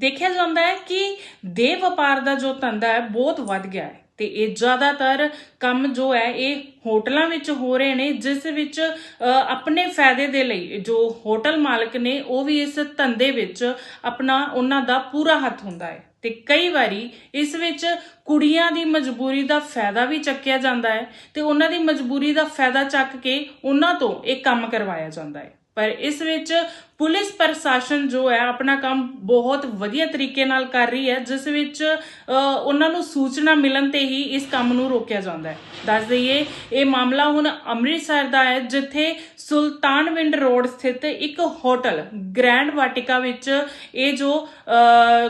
ਦੇਖਿਆ ਜਾਂਦਾ ਹੈ ਕਿ ਦੇ ਵਪਾਰ ਦਾ ਜੋ ਧੰਦਾ ਹੈ, ਬਹੁਤ ਵੱਧ ਗਿਆ ਹੈ। ਤੇ ਇਹ ਜ਼ਿਆਦਾਤਰ ਕੰਮ ਜੋ ਹੈ, ਇਹ ਹੋਟਲਾਂ ਵਿੱਚ ਹੋ ਰਹੇ ਨੇ, ਜਿਸ ਵਿੱਚ ਆਪਣੇ ਫਾਇਦੇ ਦੇ ਲਈ ਜੋ ਹੋਟਲ ਮਾਲਕ ਨੇ, ਉਹ ਵੀ ਇਸ ਧੰਦੇ ਵਿੱਚ ਆਪਣਾ, ਉਹਨਾਂ ਦਾ ਪੂਰਾ ਹੱਥ ਹੁੰਦਾ ਹੈ। ਤੇ ਕਈ ਵਾਰੀ ਇਸ ਵਿੱਚ ਕੁੜੀਆਂ ਦੀ ਮਜਬੂਰੀ ਦਾ ਫਾਇਦਾ ਵੀ ਚੱਕਿਆ ਜਾਂਦਾ ਹੈ ਤੇ ਉਹਨਾਂ ਦੀ ਮਜਬੂਰੀ ਦਾ ਫਾਇਦਾ ਚੱਕ ਕੇ ਉਹਨਾਂ ਤੋਂ ਇਹ ਕੰਮ ਕਰਵਾਇਆ ਜਾਂਦਾ ਹੈ। ਪਰ ਇਸ ਵਿੱਚ ਪੁਲਿਸ ਪ੍ਰਸ਼ਾਸਨ ਜੋ ਹੈ ਆਪਣਾ ਕੰਮ ਬਹੁਤ ਵਧੀਆ ਤਰੀਕੇ ਨਾਲ ਕਰ ਰਹੀ ਹੈ, ਜਿਸ ਵਿੱਚ ਉਹਨਾਂ ਨੂੰ ਸੂਚਨਾ ਮਿਲਣ ਤੇ ਹੀ ਇਸ ਕੰਮ ਨੂੰ ਰੋਕਿਆ ਜਾਂਦਾ ਹੈ। ਦੱਸ ਦਈਏ, ਇਹ ਮਾਮਲਾ ਹੁਣ ਅੰਮ੍ਰਿਤਸਰ ਦਾ ਹੈ, ਜਿੱਥੇ ਸੁਲਤਾਨਵਿੰਡ ਰੋਡ ਸਥਿਤ ਇੱਕ ਹੋਟਲ ਗ੍ਰੈਂਡ ਵਾਟਿਕਾ ਵਿੱਚ ਇਹ ਜੋ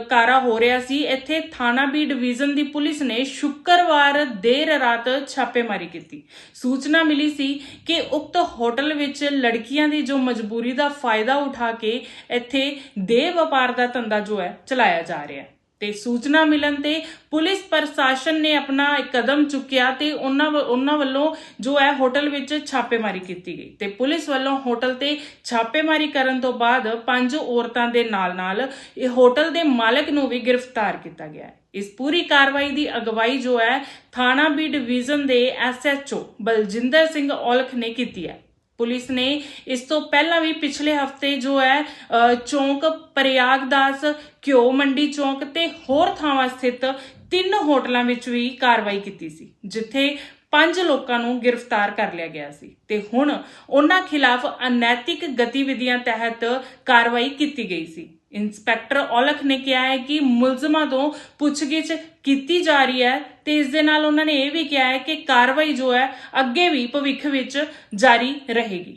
ਕਾਰਾ ਹੋ ਰਿਹਾ ਸੀ, ਇੱਥੇ ਥਾਣਾ ਬੀ ਡਿਵੀਜ਼ਨ ਦੀ ਪੁਲਿਸ ਨੇ ਸ਼ੁੱਕਰਵਾਰ ਦੇਰ ਰਾਤ ਛਾਪੇਮਾਰੀ ਕੀਤੀ। ਸੂਚਨਾ ਮਿਲੀ ਸੀ ਕਿ ਉਕਤ ਹੋਟਲ ਵਿੱਚ ਲੜਕੀਆਂ ਦੀ ਜੋ ਮਜਬੂਰੀ ਦਾ ਫਾਇਦਾ ਉਠਾ ਕੇ ਇੱਥੇ ਦੇ ਵਪਾਰ ਦਾ ਧੰਦਾ ਜੋ ਹੈ ਚਲਾਇਆ ਜਾ ਰਿਹਾ ਹੈ। ਤੇ ਸੂਚਨਾ ਮਿਲਣ ਤੇ ਪੁਲਿਸ ਪ੍ਰਸ਼ਾਸਨ ਨੇ ਆਪਣਾ ਇੱਕ ਕਦਮ ਚੁੱਕਿਆ ਤੇ ਉਹਨਾਂ ਉਹਨਾਂ ਵੱਲੋਂ ਜੋ ਹੈ ਹੋਟਲ ਵਿੱਚ ਛਾਪੇਮਾਰੀ ਕੀਤੀ ਗਈ। ਤੇ ਪੁਲਿਸ ਵੱਲੋਂ ਹੋਟਲ ਤੇ ਛਾਪੇਮਾਰੀ ਕਰਨ ਤੋਂ ਬਾਅਦ ਪੰਜ ਔਰਤਾਂ ਦੇ ਨਾਲ-ਨਾਲ ਇਹ ਹੋਟਲ ਦੇ ਮਾਲਕ ਨੂੰ ਵੀ ਗ੍ਰਿਫਤਾਰ ਕੀਤਾ ਗਿਆ ਇਸ ਪੂਰੀ ਕਾਰਵਾਈ ਦੀ ਅਗਵਾਈ ਜੋ ਹੈ ਥਾਣਾ ਬੀ ਡਿਵੀਜ਼ਨ ਦੇ ਐਸਐਚਓ ਬਲਜਿੰਦਰ ਸਿੰਘ ਔਲਖ ਨੇ ਕੀਤੀ ਹੈ। ਪੁਲਿਸ ਨੇ ਇਸ ਤੋਂ ਪਹਿਲਾਂ ਵੀ ਪਿਛਲੇ ਹਫ਼ਤੇ ਜੋ ਹੈ ਚੌਂਕ ਪ੍ਰਯਾਗਦਾਸ ਘਿਓ ਮੰਡੀ ਚੌਂਕ ਤੇ ਹੋਰ ਥਾਵਾਂ ਸਥਿਤ ਤਿੰਨ ਹੋਟਲਾਂ ਵਿੱਚ ਵੀ ਕਾਰਵਾਈ ਕੀਤੀ ਸੀ, ਜਿੱਥੇ ਪੰਜ ਲੋਕਾਂ ਨੂੰ ਗ੍ਰਿਫਤਾਰ ਕਰ ਲਿਆ ਗਿਆ ਸੀ ਤੇ ਹੁਣ ਉਹਨਾਂ ਖਿਲਾਫ ਅਨੈਤਿਕ ਗਤੀਵਿਧੀਆਂ ਤਹਿਤ ਕਾਰਵਾਈ ਕੀਤੀ ਗਈ ਸੀ। ਇੰਸਪੈਕਟਰ ਔਲਖ ਨੇ ਕਿਹਾ ਹੈ ਕਿ ਮੁਲਜ਼ਮਾਂ ਤੋਂ ਪੁੱਛਗਿੱਛ ਕੀਤੀ ਜਾ ਰਹੀ ਹੈ ਤੇ ਇਸ ਦੇ ਨਾਲ ਉਹਨਾਂ ਨੇ ਇਹ ਵੀ ਕਿਹਾ ਹੈ ਕਿ ਕਾਰਵਾਈ ਜੋ ਹੈ ਅੱਗੇ ਵੀ ਭਵਿੱਖ ਵਿੱਚ ਜਾਰੀ ਰਹੇਗੀ।